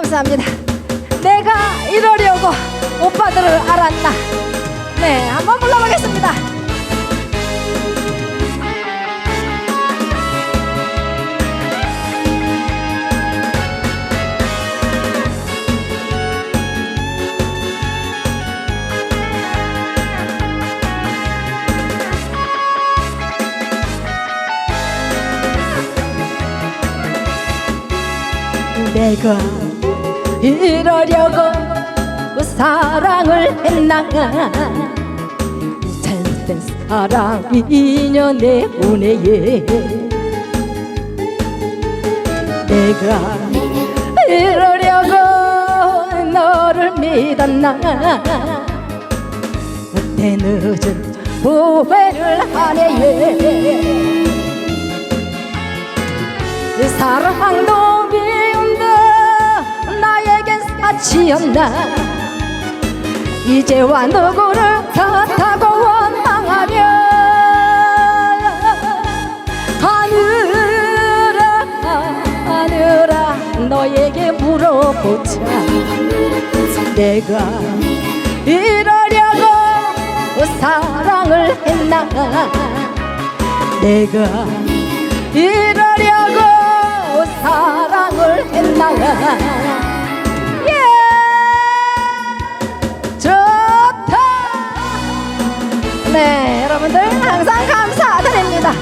감사합니다. 내가 이러려고 오빠들을 알았나? 네, 한번 불러보겠습니다. 내가 이러려고 그 사랑을 했나 잘못된 사랑이 인연의 운해에 내가 이러려고 너를 믿었나. 어때 늦은 후회를 하네 내 사랑도 사치였나? 이제와 누구를 탓하고 원망하며 하늘아 하늘아 너에게 물어보자. 내가 이러려고 사랑을 했나? 내가 이러려고 사랑을 했나 네 여러분들 항상 감사드립니다.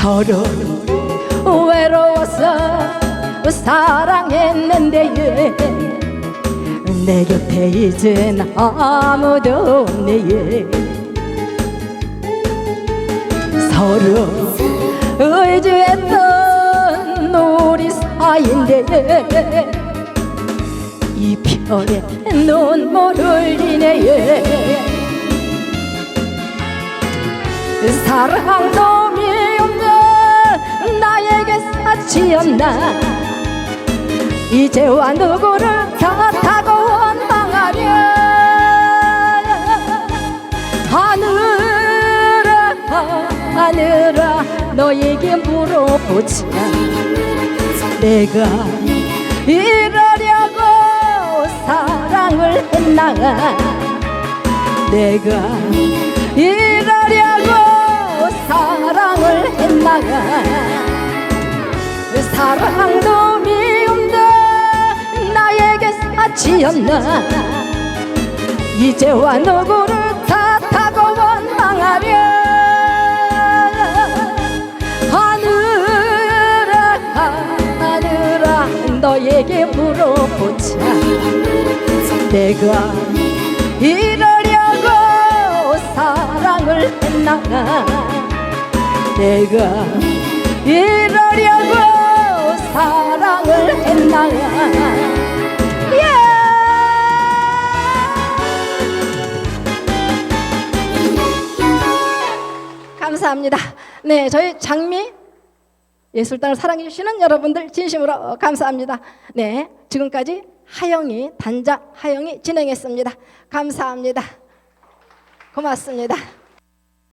서로 외로워 서 사랑했는데 내 곁에 이젠 아무도 없네 서로 의지했던 우리 사이인데 이별에 눈물 흘리네 사랑도 미움도 나에게 사치였나 이제와 누구를 탓하고 원망하며 하늘아 하늘아 너에게 물어보자 내가 이러려고 사랑을 했나 내가 이러려고 사랑을 했나 사랑도 사치였나? 이제와 누구를 탓하고 원망하며 하늘아 하늘아 너에게 물어보자. 내가 이러려고 사랑을 했나 내가 이러려고 사랑을 했나 감사합니다. 네 저희 장미 예술단을 사랑해 주시는 여러분들 진심으로 감사합니다. 네 지금까지 하영이 단장 하영이 진행했습니다. 감사합니다. 고맙습니다